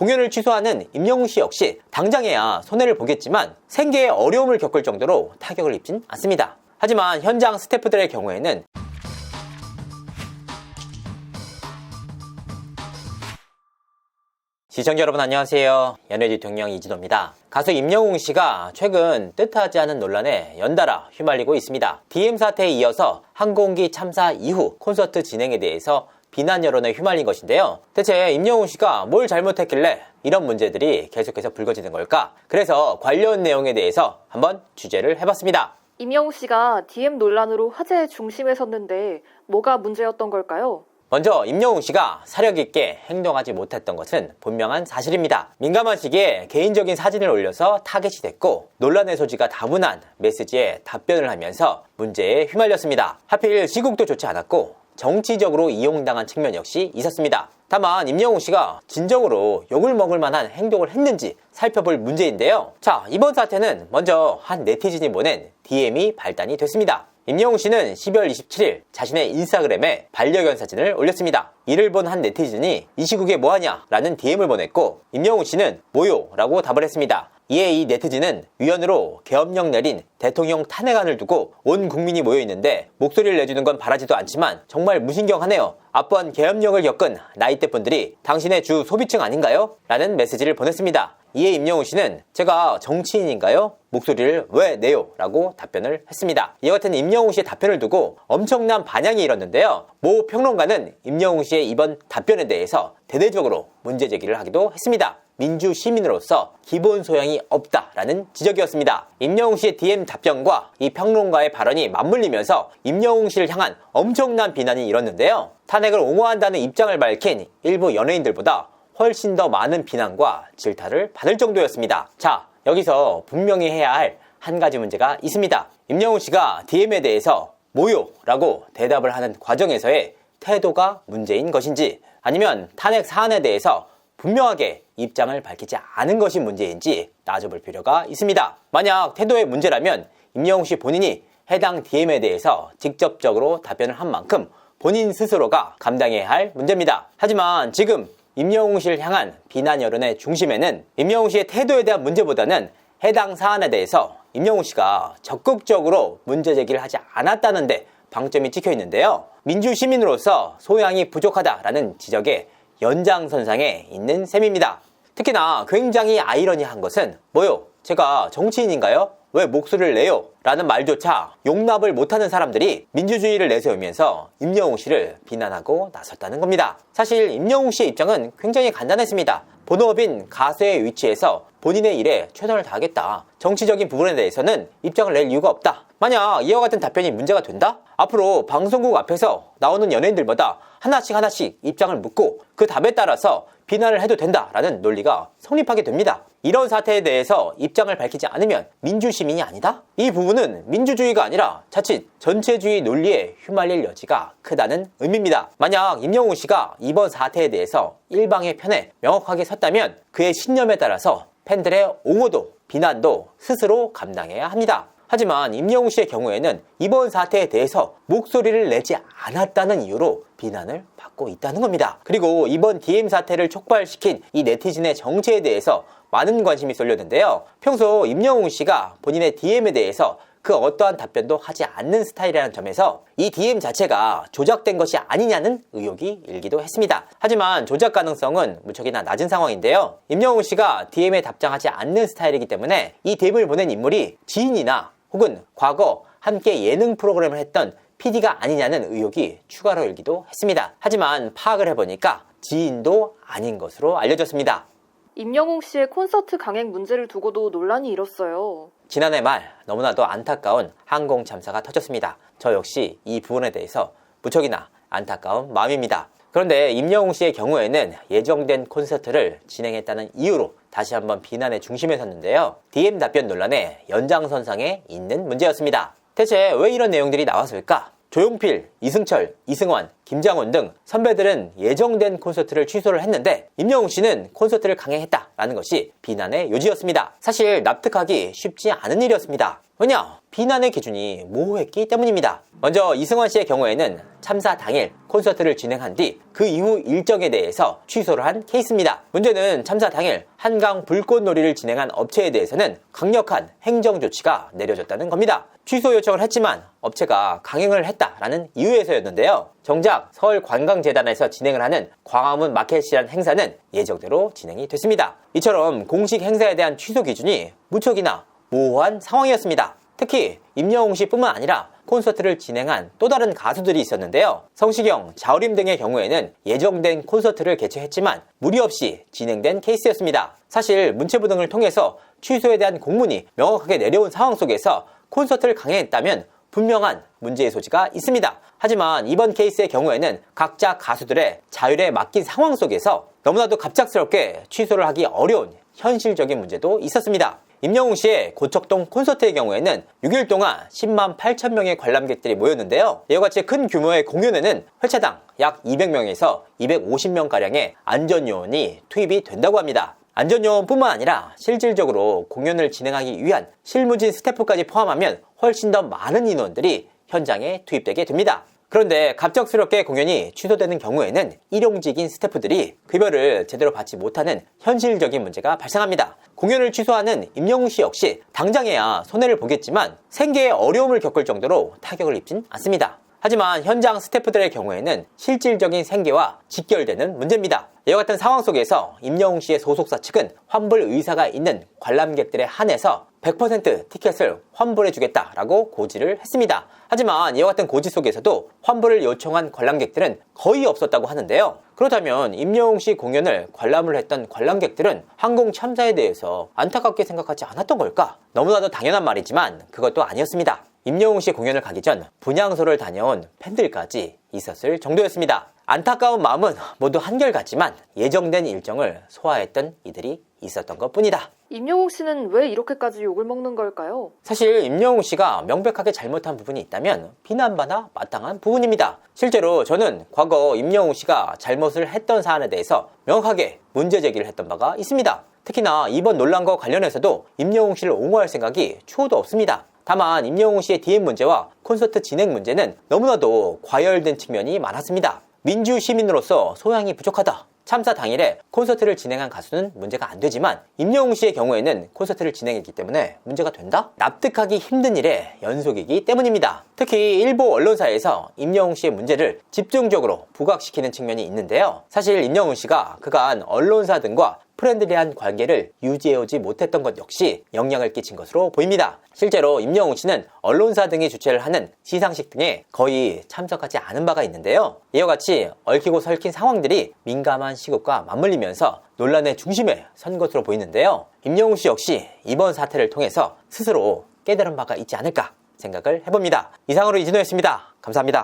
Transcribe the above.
공연을 취소하는 임영웅 씨 역시 당장에야 손해를 보겠지만 생계에 어려움을 겪을 정도로 타격을 입진 않습니다. 하지만 현장 스태프들의 경우에는 시청자 여러분 안녕하세요. 연예 대통령 이진호입니다. 가수 임영웅 씨가 최근 뜻하지 않은 논란에 연달아 휘말리고 있습니다. DM 사태에 이어서 항공기 참사 이후 콘서트 진행에 대해서 비난 여론에 휘말린 것인데요. 대체 임영웅 씨가 뭘 잘못했길래 이런 문제들이 계속해서 불거지는 걸까? 그래서 관련 내용에 대해서 한번 취재를 해봤습니다. 임영웅 씨가 DM 논란으로 화제의 중심에 섰는데 뭐가 문제였던 걸까요? 먼저 임영웅 씨가 사력 있게 행동하지 못했던 것은 분명한 사실입니다. 민감한 시기에 개인적인 사진을 올려서 타겟이 됐고 논란의 소지가 다분한 메시지에 답변을 하면서 문제에 휘말렸습니다. 하필 시국도 좋지 않았고 정치적으로 이용당한 측면 역시 있었습니다. 다만 임영웅 씨가 진정으로 욕을 먹을 만한 행동을 했는지 살펴볼 문제인데요. 자, 이번 사태는 먼저 한 네티즌이 보낸 DM이 발단이 됐습니다. 임영웅 씨는 12월 27일 자신의 인스타그램에 반려견 사진을 올렸습니다. 이를 본 한 네티즌이 이 시국에 뭐하냐 라는 DM을 보냈고 임영웅 씨는 뭐요? 라고 답을 했습니다. 이에 이 네티즌은 위원으로 계엄령 내린 대통령 탄핵안을 두고 온 국민이 모여 있는데 목소리를 내주는 건 바라지도 않지만 정말 무신경하네요. 앞번 계엄령을 겪은 나이대 분들이 당신의 주 소비층 아닌가요? 라는 메시지를 보냈습니다. 이에 임영웅 씨는 제가 정치인인가요? 목소리를 왜 내요? 라고 답변을 했습니다. 이와 같은 임영웅 씨의 답변을 두고 엄청난 반향이 일었는데요. 모 평론가는 임영웅 씨의 이번 답변에 대해서 대대적으로 문제 제기를 하기도 했습니다. 민주 시민으로서 기본 소양이 없다라는 지적이었습니다. 임영웅 씨의 DM 답변과 이 평론가의 발언이 맞물리면서 임영웅 씨를 향한 엄청난 비난이 일었는데요. 탄핵을 옹호한다는 입장을 밝힌 일부 연예인들보다 훨씬 더 많은 비난과 질타를 받을 정도였습니다. 자, 여기서 분명히 해야 할 한 가지 문제가 있습니다. 임영웅 씨가 DM에 대해서 뭐요? 라고 대답을 하는 과정에서의 태도가 문제인 것인지 아니면 탄핵 사안에 대해서 분명하게 입장을 밝히지 않은 것이 문제인지 따져볼 필요가 있습니다. 만약 태도의 문제라면 임영웅 씨 본인이 해당 DM에 대해서 직접적으로 답변을 한 만큼 본인 스스로가 감당해야 할 문제입니다. 하지만 지금 임영웅 씨를 향한 비난 여론의 중심에는 임영웅 씨의 태도에 대한 문제보다는 해당 사안에 대해서 임영웅 씨가 적극적으로 문제 제기를 하지 않았다는데 방점이 찍혀 있는데요. 민주 시민으로서 소양이 부족하다라는 지적에 연장선상에 있는 셈입니다. 특히나 굉장히 아이러니한 것은 뭐요? 제가 정치인인가요? 왜 목소리를 내요? 라는 말조차 용납을 못하는 사람들이 민주주의를 내세우면서 임영웅 씨를 비난하고 나섰다는 겁니다. 사실 임영웅 씨의 입장은 굉장히 간단했습니다. 본업인 가수의 위치에서 본인의 일에 최선을 다하겠다. 정치적인 부분에 대해서는 입장을 낼 이유가 없다. 만약 이와 같은 답변이 문제가 된다? 앞으로 방송국 앞에서 나오는 연예인들마다 하나씩 하나씩 입장을 묻고 그 답에 따라서 비난을 해도 된다라는 논리가 성립하게 됩니다. 이런 사태에 대해서 입장을 밝히지 않으면 민주시민이 아니다? 이 부분은 민주주의가 아니라 자칫 전체주의 논리에 휘말릴 여지가 크다는 의미입니다. 만약 임영웅 씨가 이번 사태에 대해서 일방의 편에 명확하게 섰다면 그의 신념에 따라서 팬들의 옹호도, 비난도 스스로 감당해야 합니다. 하지만 임영웅 씨의 경우에는 이번 사태에 대해서 목소리를 내지 않았다는 이유로 비난을 받고 있다는 겁니다. 그리고 이번 DM 사태를 촉발시킨 이 네티즌의 정체에 대해서 많은 관심이 쏠렸는데요. 평소 임영웅 씨가 본인의 DM에 대해서 그 어떠한 답변도 하지 않는 스타일이라는 점에서 이 DM 자체가 조작된 것이 아니냐는 의혹이 일기도 했습니다. 하지만 조작 가능성은 무척이나 낮은 상황인데요. 임영웅 씨가 DM에 답장하지 않는 스타일이기 때문에 이 DM을 보낸 인물이 지인이나 혹은 과거 함께 예능 프로그램을 했던 PD가 아니냐는 의혹이 추가로 일기도 했습니다. 하지만 파악을 해보니까 지인도 아닌 것으로 알려졌습니다. 임영웅 씨의 콘서트 강행 문제를 두고도 논란이 일었어요. 지난해 말 너무나도 안타까운 항공 참사가 터졌습니다. 저 역시 이 부분에 대해서 무척이나 안타까운 마음입니다. 그런데 임영웅 씨의 경우에는 예정된 콘서트를 진행했다는 이유로 다시 한번 비난의 중심에 섰는데요. DM 답변 논란의 연장선상에 있는 문제였습니다. 대체 왜 이런 내용들이 나왔을까? 조용필, 이승철, 이승환, 김장훈 등 선배들은 예정된 콘서트를 취소를 했는데 임영웅 씨는 콘서트를 강행했다라는 것이 비난의 요지였습니다. 사실 납득하기 쉽지 않은 일이었습니다. 왜냐? 비난의 기준이 모호했기 때문입니다. 먼저 이승원 씨의 경우에는 참사 당일 콘서트를 진행한 뒤 그 이후 일정에 대해서 취소를 한 케이스입니다. 문제는 참사 당일 한강 불꽃놀이를 진행한 업체에 대해서는 강력한 행정 조치가 내려졌다는 겁니다. 취소 요청을 했지만 업체가 강행을 했다라는 이유에서였는데요. 정작 서울관광재단에서 진행을 하는 광화문 마켓이란 행사는 예정대로 진행이 됐습니다. 이처럼 공식 행사에 대한 취소 기준이 무척이나 모호한 상황이었습니다. 특히 임영웅 씨뿐만 아니라 콘서트를 진행한 또 다른 가수들이 있었는데요. 성시경, 자우림 등의 경우에는 예정된 콘서트를 개최했지만 무리 없이 진행된 케이스였습니다. 사실 문체부 등을 통해서 취소에 대한 공문이 명확하게 내려온 상황 속에서 콘서트를 강행했다면 분명한 문제의 소지가 있습니다. 하지만 이번 케이스의 경우에는 각자 가수들의 자율에 맡긴 상황 속에서 너무나도 갑작스럽게 취소를 하기 어려운 현실적인 문제도 있었습니다. 임영웅 씨의 고척동 콘서트의 경우에는 6일 동안 10만 8천 명의 관람객들이 모였는데요. 이와 같이 큰 규모의 공연에는 회차당 약 200명에서 250명가량의 안전요원이 투입이 된다고 합니다. 안전요원뿐만 아니라 실질적으로 공연을 진행하기 위한 실무진 스태프까지 포함하면 훨씬 더 많은 인원들이 현장에 투입되게 됩니다. 그런데 갑작스럽게 공연이 취소되는 경우에는 일용직인 스태프들이 급여를 제대로 받지 못하는 현실적인 문제가 발생합니다. 공연을 취소하는 임영웅 씨 역시 당장에야 손해를 보겠지만 생계에 어려움을 겪을 정도로 타격을 입진 않습니다. 하지만 현장 스태프들의 경우에는 실질적인 생계와 직결되는 문제입니다. 이와 같은 상황 속에서 임영웅 씨의 소속사 측은 환불 의사가 있는 관람객들에 한해서 100% 티켓을 환불해주겠다라고 고지를 했습니다. 하지만 이와 같은 고지 속에서도 환불을 요청한 관람객들은 거의 없었다고 하는데요. 그렇다면 임영웅 씨 공연을 관람을 했던 관람객들은 항공 참사에 대해서 안타깝게 생각하지 않았던 걸까? 너무나도 당연한 말이지만 그것도 아니었습니다. 임영웅 씨 공연을 가기 전 분향소를 다녀온 팬들까지 있었을 정도였습니다. 안타까운 마음은 모두 한결같지만 예정된 일정을 소화했던 이들이 있었던 것 뿐이다. 임영웅 씨는 왜 이렇게까지 욕을 먹는 걸까요? 사실 임영웅 씨가 명백하게 잘못한 부분이 있다면 비난받아 마땅한 부분입니다. 실제로 저는 과거 임영웅 씨가 잘못을 했던 사안에 대해서 명확하게 문제 제기를 했던 바가 있습니다. 특히나 이번 논란과 관련해서도 임영웅 씨를 옹호할 생각이 추호도 없습니다. 다만 임영웅 씨의 DM 문제와 콘서트 진행 문제는 너무나도 과열된 측면이 많았습니다. 민주 시민으로서 소양이 부족하다. 참사 당일에 콘서트를 진행한 가수는 문제가 안 되지만 임영웅 씨의 경우에는 콘서트를 진행했기 때문에 문제가 된다? 납득하기 힘든 일의 연속이기 때문입니다. 특히 일부 언론사에서 임영웅 씨의 문제를 집중적으로 부각시키는 측면이 있는데요. 사실 임영웅 씨가 그간 언론사 등과 프렌들리한 관계를 유지해오지 못했던 것 역시 영향을 끼친 것으로 보입니다. 실제로 임영웅 씨는 언론사 등이 주최를 하는 시상식 등에 거의 참석하지 않은 바가 있는데요. 이와 같이 얽히고 설킨 상황들이 민감한 시국과 맞물리면서 논란의 중심에 선 것으로 보이는데요. 임영웅 씨 역시 이번 사태를 통해서 스스로 깨달은 바가 있지 않을까 생각을 해봅니다. 이상으로 이진호였습니다. 감사합니다.